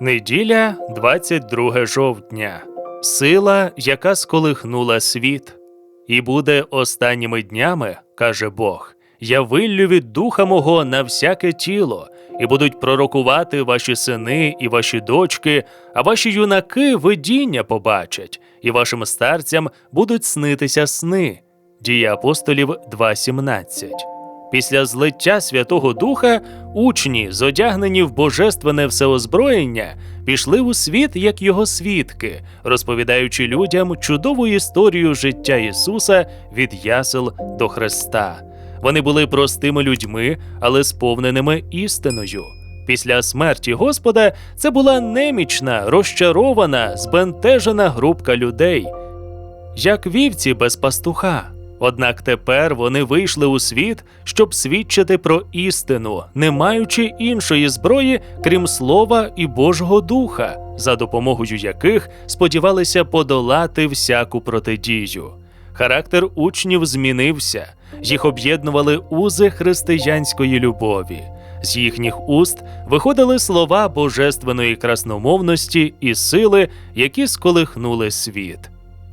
Неділя, 22 жовтня. Сила, яка сколихнула світ. І буде останніми днями, каже Бог. Я виллю від духа мого на всяке тіло, і будуть пророкувати ваші сини і ваші дочки, а ваші юнаки видіння побачать, і вашим старцям будуть снитися сни. Дія апостолів 2.17 Після злиття Святого Духа учні, зодягнені в божественне всеозброєння, пішли у світ як його свідки, розповідаючи людям чудову історію життя Ісуса від ясел до Христа. Вони були простими людьми, але сповненими істиною. Після смерті Господа це була немічна, розчарована, збентежена групка людей, як вівці без пастуха. Однак тепер вони вийшли у світ, щоб свідчити про істину, не маючи іншої зброї, крім слова і Божого Духа, за допомогою яких сподівалися подолати всяку протидію. Характер учнів змінився, їх об'єднували узи християнської любові. З їхніх уст виходили слова божественної красномовності і сили, які сколихнули світ.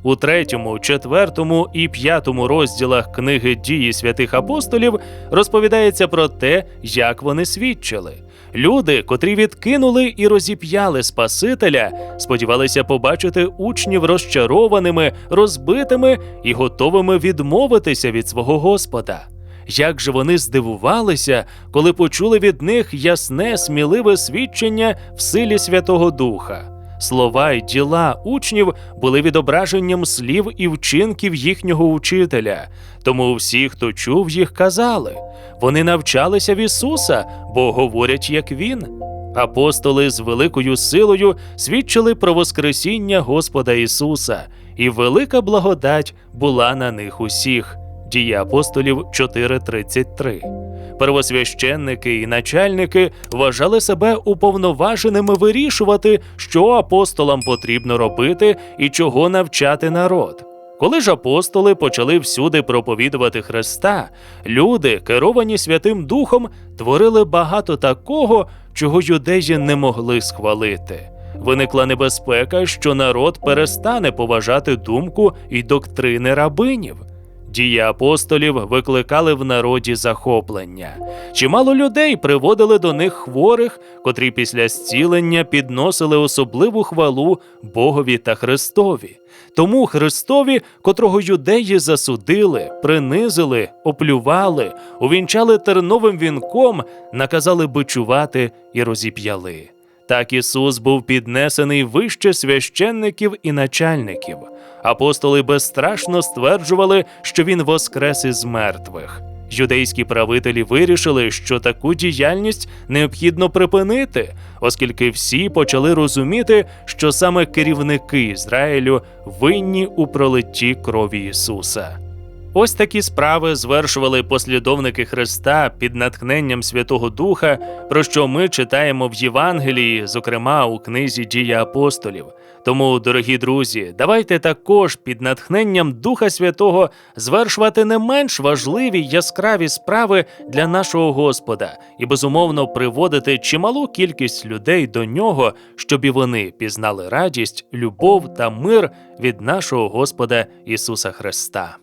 У третьому, четвертому і п'ятому розділах книги дії святих апостолів розповідається про те, як вони свідчили. Люди, котрі відкинули і розіп'яли Спасителя, сподівалися побачити учнів розчарованими, розбитими і готовими відмовитися від свого Господа. Як же вони здивувалися, коли почули від них ясне, сміливе свідчення в силі Святого Духа. Слова й діла учнів були відображенням слів і вчинків їхнього учителя. Тому всі, хто чув їх, казали вони навчалися в Ісуса, бо говорять, як Він. Апостоли з великою силою свідчили про Воскресіння Господа Ісуса, і велика благодать була на них усіх. Дії апостолів 4.33. Первосвященники і начальники вважали себе уповноваженими вирішувати, що апостолам потрібно робити і чого навчати народ. Коли ж апостоли почали всюди проповідувати Христа, люди, керовані Святим Духом, творили багато такого, чого юдеї не могли схвалити. Виникла небезпека, що народ перестане поважати думку і доктрини рабинів. Дії апостолів викликали в народі захоплення. Чимало людей приводили до них хворих, котрі після зцілення підносили особливу хвалу Богові та Христові. Тому Христові, котрого юдеї засудили, принизили, оплювали, увінчали терновим вінком, наказали бичувати і розіп'яли. Так Ісус був піднесений вище священників і начальників. Апостоли безстрашно стверджували, що Він воскрес із мертвих. Юдейські правителі вирішили, що таку діяльність необхідно припинити, оскільки всі почали розуміти, що саме керівники Ізраїлю винні у пролитті крові Ісуса. Ось такі справи звершували послідовники Христа під натхненням Святого Духа, про що ми читаємо в Євангелії, зокрема у книзі Дія апостолів. Тому, дорогі друзі, давайте також під натхненням Духа Святого звершувати не менш важливі яскраві справи для нашого Господа і безумовно приводити чималу кількість людей до нього, щоб і вони пізнали радість, любов та мир від нашого Господа Ісуса Христа.